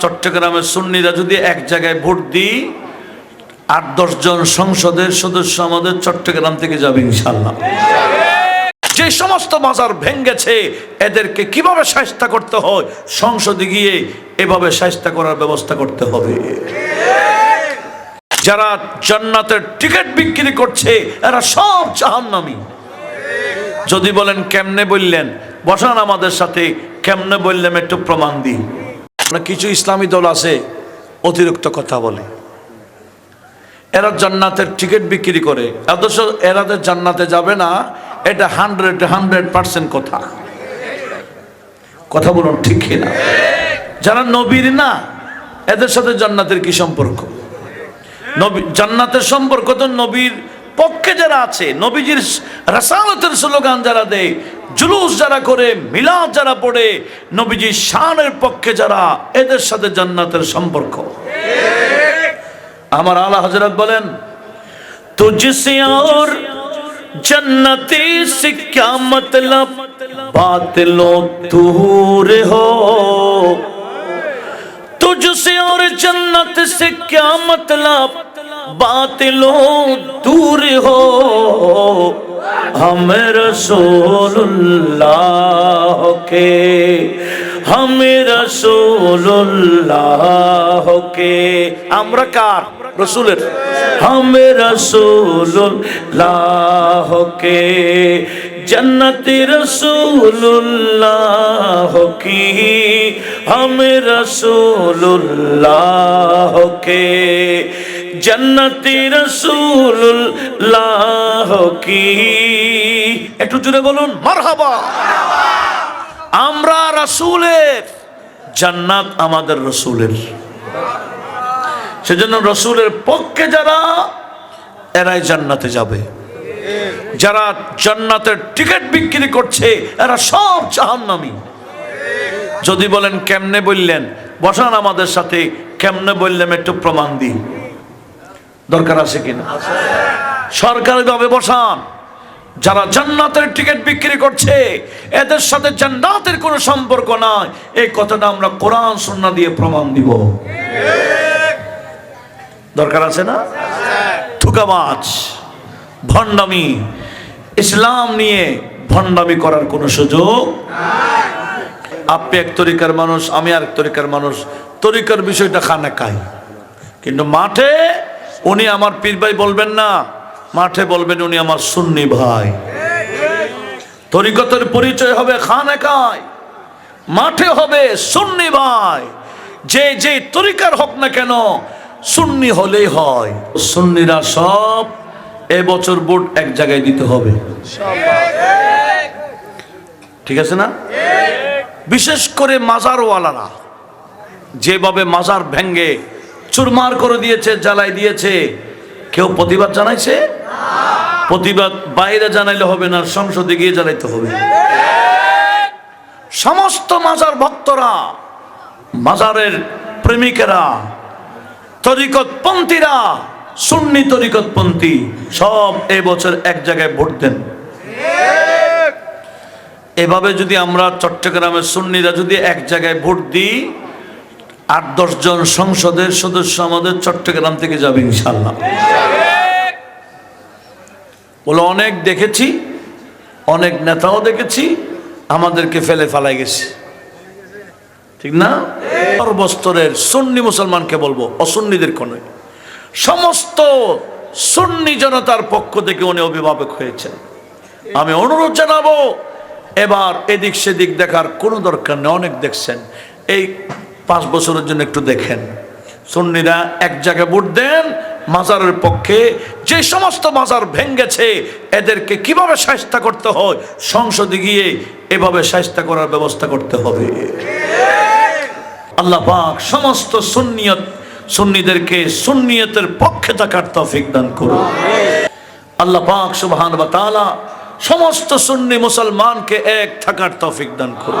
চট্টগ্রামের সুন্নিরা যদি এক জায়গায় ভোট দিই, আট দশজন সংসদের সদস্য আমাদের চট্টগ্রাম থেকে যাবে ইনশাল্লাহ যে সমস্ত মাজার ভেঙ্গেছে, এদেরকে কীভাবে সাহিস্তা করতে হয়? সংসদে গিয়ে এভাবে সাহিস্তা করার ব্যবস্থা করতে হবে। যারা জান্নাতের টিকিট বিক্রি করছে, এরা সব জাহান্নামী। যদি বলেন, কেমনে বললেন? বসান আমাদের সাথে, কেমনে বললেন একটু প্রমাণ দিই কিছু ইসলামী দল আছে, অতিরিক্ত কথা বলে। এরা জান্নাতের টিকিট বিক্রি করে। অথচ এরা জান্নাতে যাবে না, এটা হান্ড্রেড হান্ড্রেড পার্সেন্ট কথা। কথা বলুন ঠিক না? যারা নবীর না, এদের সাথে জান্নাতের কি সম্পর্ক? নবী জান্নাতের সম্পর্ক তো নবীর পক্ষে যারা আছে, নবীজির রাসালতের স্লোগান যারা দেয়, জুলুস যারা করে, মিলাদ যারা পড়ে নবীজি শানের পক্ষে যারা, এদের সাথে জান্নাতের সম্পর্ক। আমার আলা হজরত বলেন তুঝসে জন্নতি সিক্যা মতলব বাতলো দূর হো। তুঝসে আর জন্নত সে মতলব বাতিল দূর হো। হম রসোল্লাহকে হম রসোল্লাহকে আমরা কার? রসুলের। হম রসোল্লাহকে জন্নতি রসুল্লাহ কি হম রসোল্লাহকে জন্নতি রসুল্লাহ কি? একটু জুড়ে বলুন, মারহাবা। আমরা রসুলের, জান্নাত আমাদের রসুলের। সেজন্য রসুলের পক্ষে যারা, এরাই জান্নাতে যাবে। যারা জান্নাতের টিকিট বিক্রি করছে, এরা সব জাহান্নামি। যদি বলেন, কেমনে বললেন? বসান আমাদের সাথে, কেমনে বললেন একটু প্রমাণ দিই দরকার আছে কিনা? সরকারি ভাবে বসান। যারা জান্নাতের টিকিট বিক্রি করছে, এদের সাথে জান্নাতের কোনো সম্পর্ক নাই। এই কথাটা আমরা কোরআন সুন্না দিয়ে প্রমাণ দিব। দরকার আছে না? থুকামাজ ভণ্ডামি। ইসলাম নিয়ে ভণ্ডামি করার কোনো সুযোগ আপনি এক তরিকার মানুষ, আমি আর এক তরিকার মানুষ। তরিকার বিষয়টা খানে খাই। কিন্তু মাঠে উনি আমার পীর ভাই বলবেন না, মাঠে বলবেন উনি আমার সুন্নি ভাই। তরিকতের পরিচয় হবে খানে খায় মাঠে হবে সুন্নি ভাই। যে যে তরিকার হোক না কেন, সুন্নি হলেই হয়। সুন্নিরা সব এবছর ভোট এক জায়গায় দিতে হবে। ঠিক আছে না? বিশেষ করে মাজারওয়ালারা, যেভাবে মাজার ভেঙ্গে চুরমার করে দিয়েছে, জ্বালাই দিয়েছে। কেউ প্রতিবাদ জানাইছে? প্রতিবাদ বাইরে জানাইলে হবে না, সংসদে গিয়ে জানাইতে হবে। সমস্ত মাজার ভক্তরা, মাজারের প্রেমিকেরা, তরিকতপন্থীরা, সুন্নি তরিকতপন্থী, সব এবছর এক জায়গায় ভোট দেন। এভাবে যদি আমরা চট্টগ্রামের সুন্নিরা যদি এক জায়গায় ভোট দিই আট দশজন সংসদের সদস্য আমাদের চট্টগ্রাম থেকে যাবে ইনশাল্লাহ বলে, অনেক দেখেছি, অনেক নেতাও দেখেছি, আমাদেরকে ফেলে ফালাই গেছে। ঠিক না? সর্বস্তরের সুন্নি মুসলমানকে বলব, অসুন্নিদের কোনো সমস্ত সুন্নি জনতার পক্ষ থেকে উনি অভিভাবক হয়েছেন। আমি অনুরোধ জানাব, এবার এদিক সেদিক দেখার কোনো দরকার নেই, অনেক দেখছেন। এই পাঁচ বছরের জন্য একটু দেখেন। সুন্নিরা এক জায়গায় ভোট দেন, মাজারের পক্ষে যে সমস্ত মাজার ভেঙ্গেছে, এদেরকে কীভাবে সাহিস্তা করতে হয়? সংসদে গিয়ে এভাবে সাহিস্তা করার ব্যবস্থা করতে হবে। আল্লাহ পাক সমস্ত সুন্নিয়ত, সুন্নিদেরকে সুন্নিয়তের পক্ষে থাকার তৌফিক দান করুন। আল্লাহ পাক সুবহান ওয়া তাআলা সমস্ত সুন্নি মুসলমানকে এক থাকার তৌফিক দান করুন।